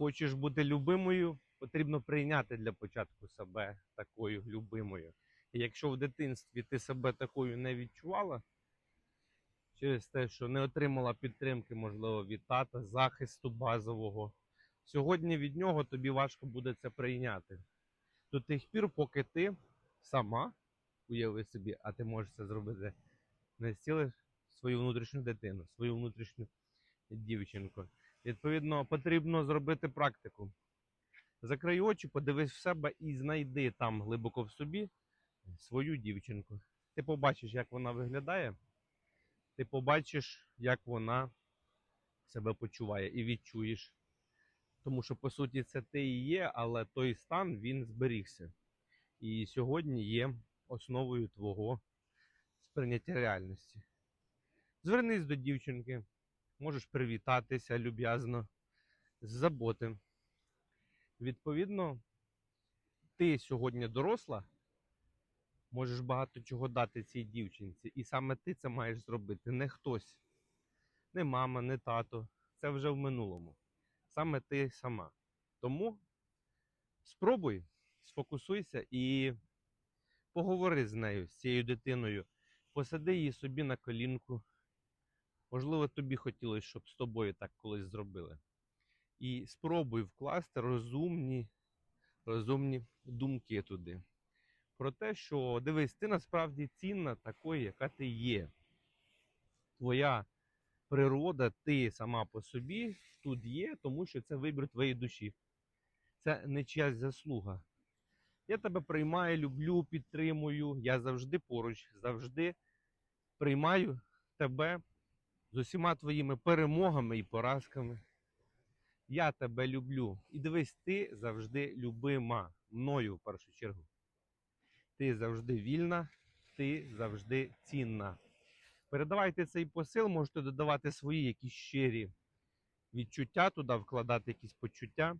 Хочеш бути любимою, потрібно прийняти для початку себе такою любимою. І якщо в дитинстві ти себе такою не відчувала, через те, що не отримала підтримки, можливо, від тата, захисту базового, сьогодні від нього тобі важко буде це прийняти. До тих пір, поки ти сама уяви собі, а ти можеш це зробити, не зцілиш свою внутрішню дитину, свою внутрішню дівчинку. Відповідно, потрібно зробити практику. Закрий очі, подивись в себе і знайди там глибоко в собі свою дівчинку. Ти побачиш, як вона виглядає, ти побачиш, як вона себе почуває і відчуєш. Тому що, по суті, це ти і є, але той стан він зберігся. І сьогодні є основою твого сприйняття реальності. Звернись до дівчинки, можеш привітатися люб'язно, з заботи. Відповідно, ти сьогодні доросла, можеш багато чого дати цій дівчинці, і саме ти це маєш зробити, не хтось, не мама, не тато. Це вже в минулому. Саме ти сама. Тому спробуй, сфокусуйся і поговори з нею, з цією дитиною, посади її собі на колінку. Можливо, тобі хотілося, щоб з тобою так колись зробили. І спробуй вкласти розумні, розумні думки туди. Про те, що дивись, ти насправді цінна такою, яка ти є. Твоя природа, ти сама по собі тут є, тому що це вибір твоєї душі. Це не чиясь заслуга. Я тебе приймаю, люблю, підтримую. Я завжди поруч, завжди приймаю тебе з усіма твоїми перемогами і поразками. Я тебе люблю. І дивись, ти завжди любима мною в першу чергу. Ти завжди вільна, ти завжди цінна. Передавайте цей посил, можете додавати свої якісь щирі відчуття туди, вкладати якісь почуття.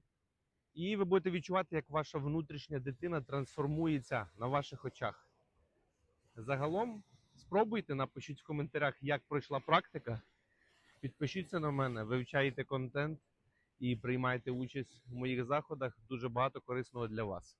І ви будете відчувати, як ваша внутрішня дитина трансформується на ваших очах. Загалом спробуйте, напишіть в коментарях, як пройшла практика. Підпишіться на мене, вивчайте контент і приймайте участь в моїх заходах. Дуже багато корисного для вас.